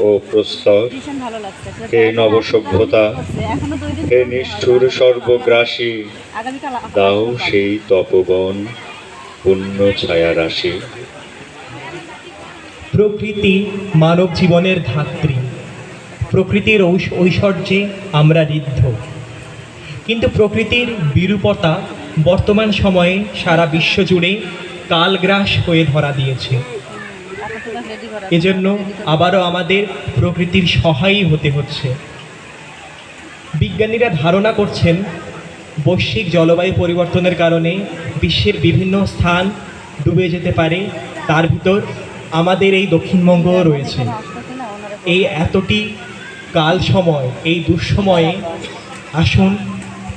ও প্রস্তর। হে নবসভ্যতা, হে নিষ্ঠুর সর্বগ্রাসী দাও সেই তপবন পুণ্য ছায়া রাশি। প্রকৃতি মানব জীবনের ধাত্রী প্রকৃতির ঐশ- ঐশ্বর্যে আমরা ঋদ্ধ। কিন্তু প্রকৃতির বিরূপতা বর্তমান সময়ে সারা বিশ্ব জুড়ে কালগ্রাস হয়ে ধরা দিয়েছে। এজন্য আবারও আমাদের প্রকৃতির সহায়ী হতে হচ্ছে। বিজ্ঞানীরা ধারণা করছেন, বৈশ্বিক জলবায়ু পরিবর্তনের কারণে বিশ্বের বিভিন্ন স্থান ডুবে যেতে পারে, তার ভিতর আমাদের এই দক্ষিণবঙ্গও রয়েছে। এই এতটি কাল সময়, এই দুঃসময়ে আসুন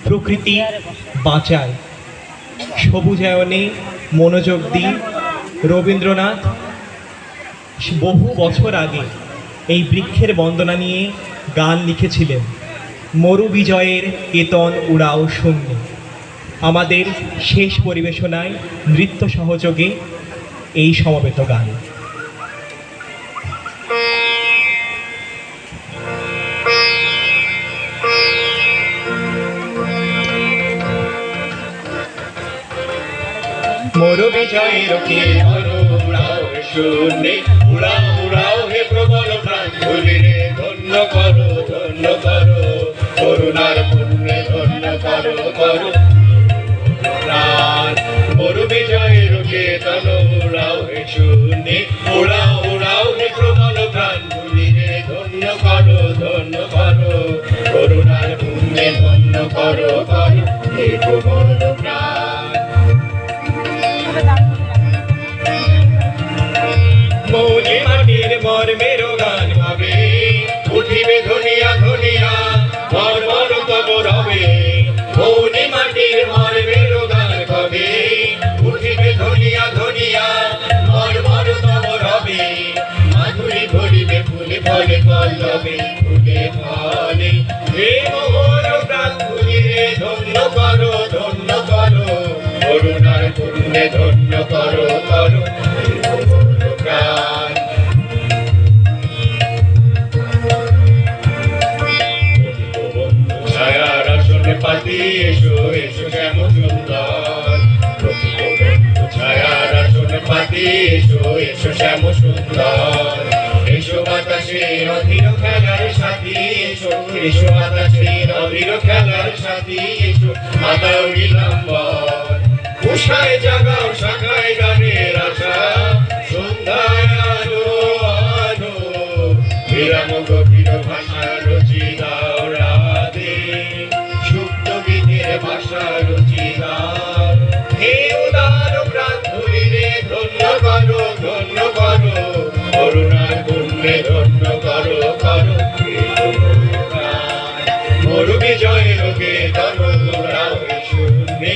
প্রকৃতি বাঁচায়। সবুজায়নে মনোযোগ দিই রবীন্দ্রনাথ বহু বছর আগে এই বৃক্ষের বন্দনা নিয়ে গান লিখেছিলেন। মরু বিজয়ের কেতন উড়াও শূন্য। আমাদের শেষ পরিবেশনায় নৃত্য সহযোগে এই সমবেত গান। মোর বিজয়ের শূন্যে উড়াও উড়াও হে প্রবল ধরে রে, ধন্য করো ধন্য করো। করুণার পুণ্যে ধন্য করো করো। প্রাণ। মোর বিজয়ের কে উড়াও হে শূন্যে ধনিয়া ধনিয়া মর মর তব রবে মৌজি মাটির মরবে রোগান কবে? উঠিবে ধনিয়া ধনিয়া মর মর তব রবে মাধুরী ধরিবে ফুলে ফলে, পল্লবে ফুলে ফলে। হে মোহর প্রাণ ধন্য করো এসো শ্যাম সুন্দর ছায়ার আসনে পাতি এসো এসো শ্যাম সুন্দর এসো বাতাসে অধীর খেলার সাথী এসো এসো বাতাসে অধীর জাগাও শাখায় গানের আশা মরু বিজয় ধর্ম তোরাও শূন্যে